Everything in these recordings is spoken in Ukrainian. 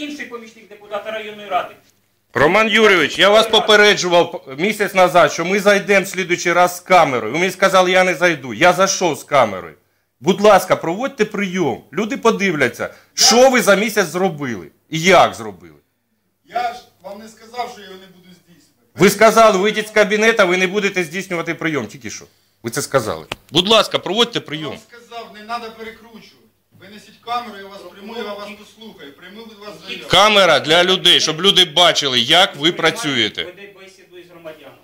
інший помічник депутата районної ради. Роман Юрійович, я вас попереджував місяць назад, що ми зайдемо в слідуючий раз з камерою. Ви мені сказали, я не зайду. Я зайшов з камерою. Будь ласка, проводьте прийом. Люди подивляться, що ви за місяць зробили і як зробили. Я ж вам не сказав, що я його не буду здійснювати. Ви сказали, вийдіть з кабінету, ви не будете здійснювати прийом. Тільки що. Ви це сказали. Будь ласка, проводьте Я прийом. вам сказав, не треба перекручувати. Винесіть камеру, я вас прийму, я вас послухаю. Прийму від вас заяву. Камера для людей, щоб люди бачили, як ви працюєте. Веде бесіду із громадянами.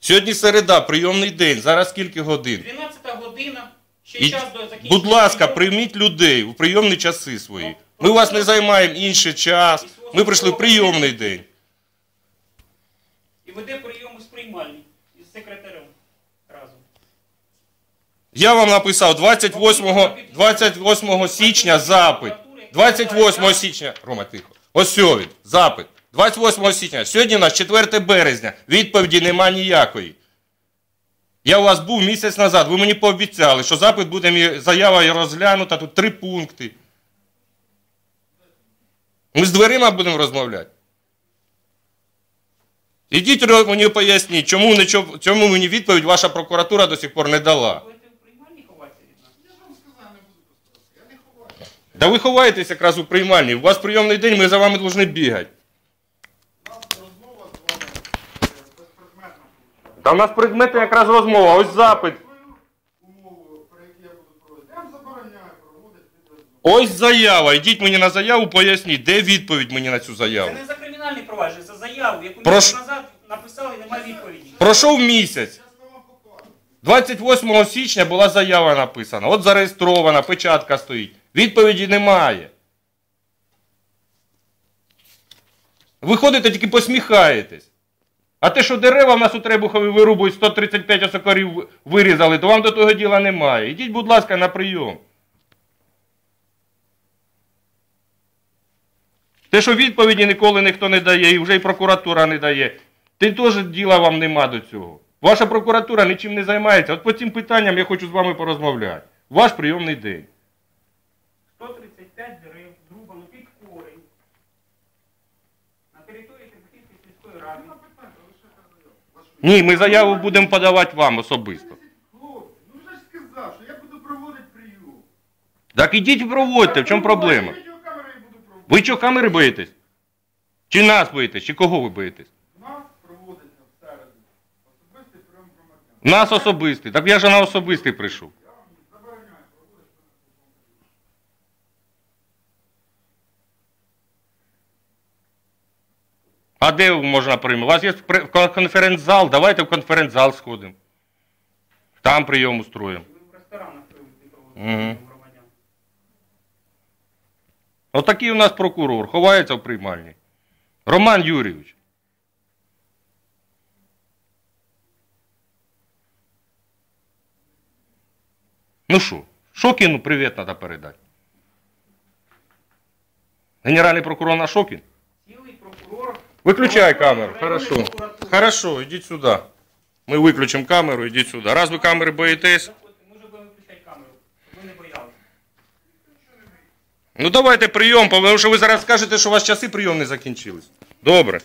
Сьогодні середа, прийомний день. Зараз скільки годин? 12 година, ще І, час до закінчення. будь ласка, прийому. прийміть людей у прийомні часи свої. Ми вас не займаємо інший час. Ми прийшли в прийомний день. І веде прийом із приймальні, із секретарем. Я вам написав 28, 28 січня запит. 28 січня. Рома, тихо. Ось він, запит. 28 січня. Сьогодні у нас 4 березня. Відповіді нема ніякої. Я у вас був місяць назад. Ви мені пообіцяли, що запит буде заява розглянута. Тут три пункти. Ми з дверима будемо розмовляти. Ідіть мені поясніть, чому, чому мені відповідь ваша прокуратура до сих пор не дала. Будете в приймальні ховатися від нас? Я ж вам сказав, не буду поставити. Я не Да ви ховаєтесь якраз у приймальні. У вас прийомний день, ми за вами повинні бігати. Та у нас предметна якраз розмова, ось запит. Ось заява. Йдіть мені на заяву, поясніть, де відповідь мені на цю заяву. Це не за кримінальне провадження, це за заяву, яку Прош- місяць назад написали, немає відповіді. Пройшов місяць. Я вам покажу. 28 січня була заява написана. От зареєстрована, печатка стоїть. Відповіді немає. Ви ходите, тільки посміхаєтесь. А те, що дерева в нас у Требухові вирубують 135 осокорів вирізали, то вам до того діла немає. Ідіть, будь ласка, на прийом. Те, що відповіді ніколи ніхто не дає, і вже і прокуратура не дає, ти теж діла вам нема до цього. Ваша прокуратура нічим не займається. От по цим питанням я хочу з вами порозмовляти. Ваш прийомний день. 135 дерев зрубано під корень на території Требухівської сільської ради. Ні, ми заяву будемо подавати вам особисто. Хлопці, ну вже ж сказав, що я буду проводити прийом. Так ідіть і проводьте, в чому проблема? Відеокамери буду проводити. Ви що, камери боїтесь? Чи нас боїтесь? Чи кого ви боїтесь? У нас проводиться в середу особистий прийом Нас особистий. Так я ж на особистий прийшов. А де можна приймати? У вас є конференц-зал, давайте в конференц-зал сходимо. Там прийом устроїмо. В ресторанах прийом громадян. Отакий у нас прокурор, ховається в приймальні. Роман Юрійович. Ну що, Шокіну привіт треба передати. Генеральний прокурор на Шокін? Виключай камеру, хорошо. Хорошо, ідіть сюди. Ми виключимо камеру, ідіть сюди. Раз щоб не боялися. ну давайте прийом, тому що ви зараз скажете, що у вас часи прийом не закінчились. Добре.